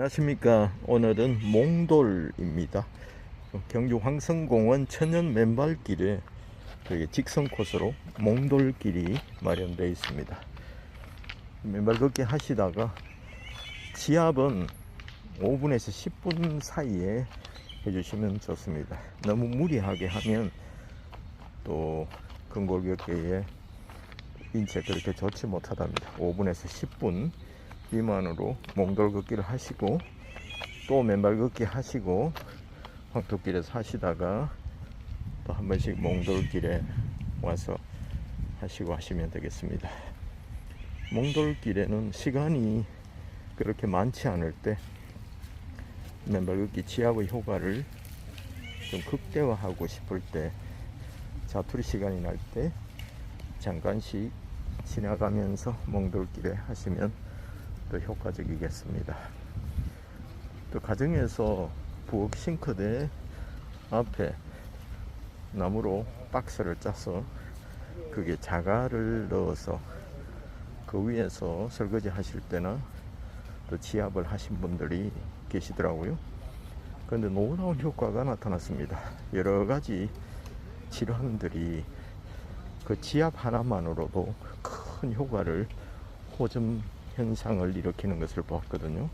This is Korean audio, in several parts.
안녕하십니까. 오늘은 몽돌입니다. 경주 황성공원 천연 맨발길에 직선 코스로 몽돌길이 마련되어 있습니다. 맨발 걷기 하시다가 지압은 5분에서 10분 사이에 해주시면 좋습니다. 너무 무리하게 하면 또 근골격계에 인체 그렇게 좋지 못하답니다. 5분에서 10분 미만으로 몽돌 걷기를 하시고 또 맨발 걷기 하시고 황토길에서 하시다가 또 한 번씩 몽돌길에 와서 하시고 하시면 되겠습니다. 몽돌길에는 시간이 그렇게 많지 않을 때 맨발 걷기 지압의 효과를 좀 극대화하고 싶을 때 자투리 시간이 날 때 잠깐씩 지나가면서 몽돌길에 하시면 또 효과적이겠습니다. 또 가정에서 부엌 싱크대 앞에 나무로 박스를 짜서 그게 자갈을 넣어서 그 위에서 설거지 하실 때나 또 지압을 하신 분들이 계시더라고요. 그런데 놀라운 효과가 나타났습니다. 여러 가지 질환들이 그 지압 하나만으로도 큰 효과를 호전 현상을 일으키는 것을 보았거든요.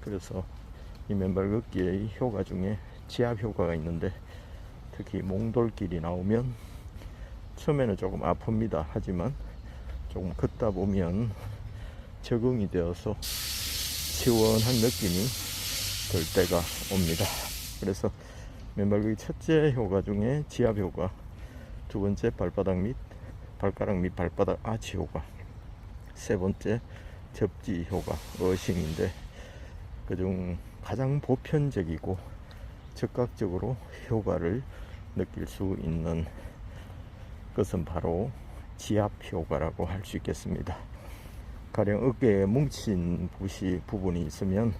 그래서 이 맨발 걷기의 효과 중에 지압 효과가 있는데 특히 몽돌길이 나오면 처음에는 조금 아픕니다. 하지만 조금 걷다 보면 적응이 되어서 시원한 느낌이 들 때가 옵니다. 그래서 맨발 걷기 첫째 효과 중에 지압 효과, 두 번째 발바닥 및 발가락 및 발바닥 아치 효과, 세 번째 접지 효과, 어싱인데 그중 가장 보편적이고 즉각적으로 효과를 느낄 수 있는 것은 바로 지압 효과라고 할 수 있겠습니다. 가령 어깨에 뭉친 부시 부분이 있으면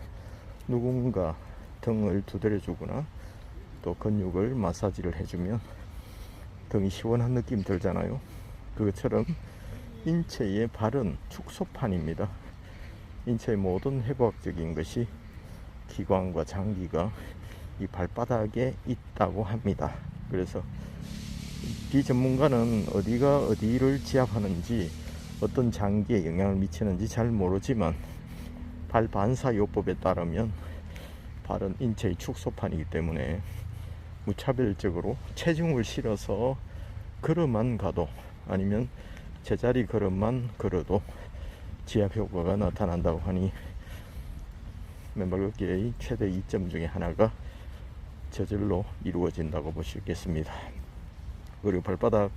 누군가 등을 두드려 주거나 또 근육을 마사지를 해주면 등이 시원한 느낌 들잖아요. 그것처럼 인체의 발은 축소판입니다. 인체의 모든 해부학적인 것이 기관과 장기가 이 발바닥에 있다고 합니다. 그래서 비전문가는 어디가 어디를 지압하는지 어떤 장기에 영향을 미치는지 잘 모르지만 발 반사요법에 따르면 발은 인체의 축소판이기 때문에 무차별적으로 체중을 실어서 걸어만 가도 아니면 제자리 걸음만 걸어도 지압 효과가 나타난다고 하니 맨발 걷기의 최대 이점 중에 하나가 저절로 이루어진다고 볼 수 있겠습니다. 그리고 발바닥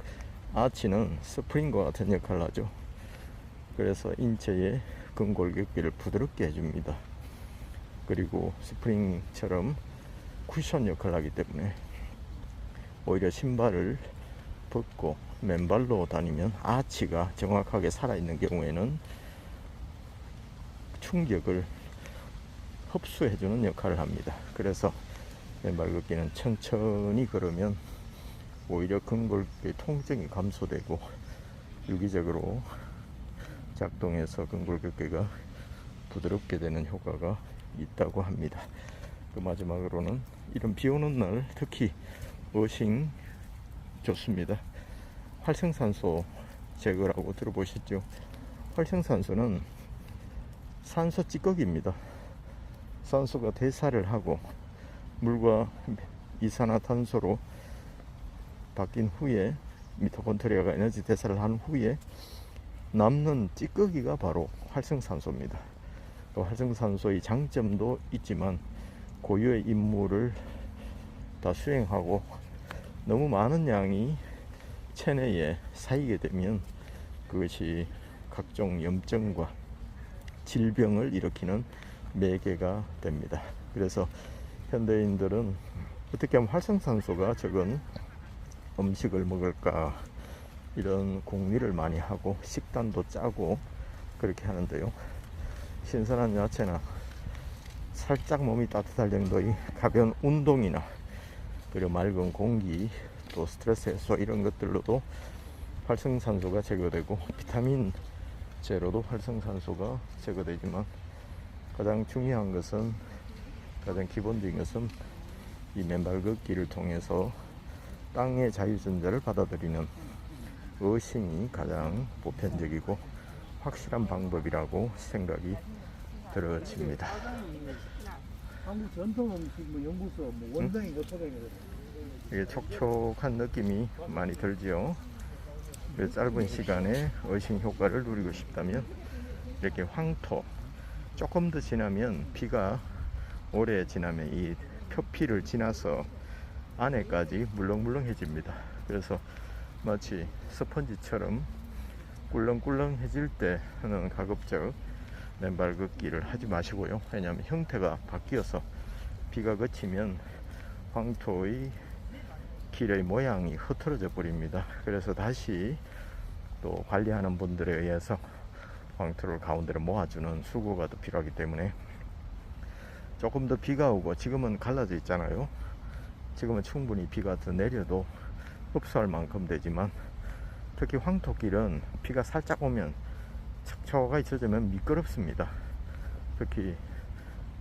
아치는 스프링과 같은 역할을 하죠. 그래서 인체의 근골격기를 부드럽게 해줍니다. 그리고 스프링처럼 쿠션 역할을 하기 때문에 오히려 신발을 벗고 맨발로 다니면 아치가 정확하게 살아있는 경우에는 충격을 흡수해주는 역할을 합니다. 그래서 맨발 걷기는 천천히 걸으면 오히려 근골격의 통증이 감소되고 유기적으로 작동해서 근골격계가 부드럽게 되는 효과가 있다고 합니다. 그 마지막으로는 이런 비 오는 날 특히 어싱 좋습니다. 활성산소 제거라고 들어보셨죠? 활성산소는 산소 찌꺼기입니다. 산소가 대사를 하고 물과 이산화탄소로 바뀐 후에 미토콘드리아가 에너지 대사를 한 후에 남는 찌꺼기가 바로 활성산소입니다. 또 활성산소의 장점도 있지만 고유의 임무를 다 수행하고 너무 많은 양이 체내에 쌓이게 되면 그것이 각종 염증과 질병을 일으키는 매개가 됩니다. 그래서 현대인들은 어떻게 하면 활성산소가 적은 음식을 먹을까 이런 궁리를 많이 하고 식단도 짜고 그렇게 하는데요. 신선한 야채나 살짝 몸이 따뜻할 정도의 가벼운 운동이나 그리고 맑은 공기 또 스트레스 해소 이런 것들로도 활성산소가 제거되고 비타민 제로도 활성산소가 제거되지만 가장 중요한 것은 가장 기본적인 것은 이 맨발 걷기를 통해서 땅의 자유전자를 받아들이는 어싱이 가장 보편적이고 확실한 방법이라고 생각이 들어집니다. 한국 전통 음식 뭐 연구소 뭐 원장이 거쳐다니거든. 이게 촉촉한 느낌이 많이 들지요. 그 짧은 시간에 어싱 효과를 누리고 싶다면 이렇게 황토 조금 더 지나면 비가 오래 지나면 이 표피를 지나서 안에까지 물렁물렁해집니다. 그래서 마치 스펀지처럼 꿀렁꿀렁해질 때는 가급적 맨발 걷기를 하지 마시고요. 왜냐하면 형태가 바뀌어서 비가 그치면 황토의 길의 모양이 흐트러져 버립니다. 그래서 다시 또 관리하는 분들에 의해서 황토를 가운데로 모아주는 수고가 더 필요하기 때문에 조금 더 비가 오고 지금은 갈라져 있잖아요. 지금은 충분히 비가 더 내려도 흡수할 만큼 되지만 특히 황토길은 비가 살짝 오면 척척하게 젖으면 미끄럽습니다. 특히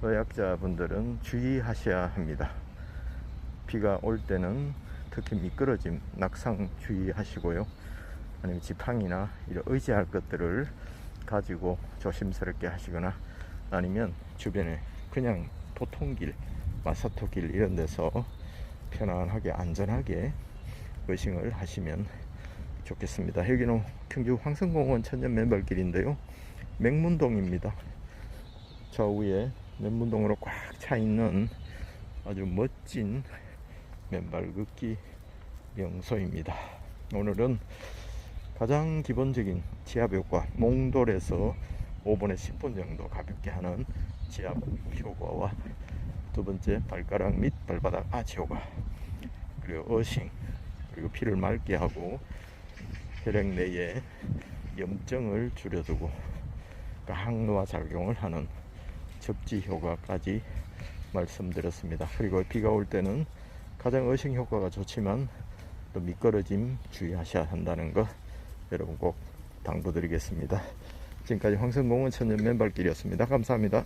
노약자분들은 주의하셔야 합니다. 비가 올 때는 특히 미끄러짐, 낙상 주의하시고요. 아니면 지팡이나 이런 의지할 것들을 가지고 조심스럽게 하시거나 아니면 주변에 그냥 도통길, 마사토길 이런 데서 편안하게 안전하게 의싱을 하시면 좋겠습니다. 여기는 경주 황성공원 천년 맨발길인데요. 맹문동입니다. 좌우에 맨문동으로 꽉 차 있는 아주 멋진 맨발 걷기 명소입니다. 오늘은 가장 기본적인 지압 효과, 몽돌에서 5분에 10분 정도 가볍게 하는 지압 효과와 두 번째 발가락 및 발바닥 아치 효과, 그리고 어싱, 그리고 피를 맑게 하고 혈액 내에 염증을 줄여두고 그 항노화 작용을 하는 접지 효과까지 말씀드렸습니다. 그리고 비가 올 때는 가장 어싱 효과가 좋지만 또 미끄러짐 주의하셔야 한다는 거 여러분 꼭 당부드리겠습니다. 지금까지 황성공원 천년 맨발길이었습니다. 감사합니다.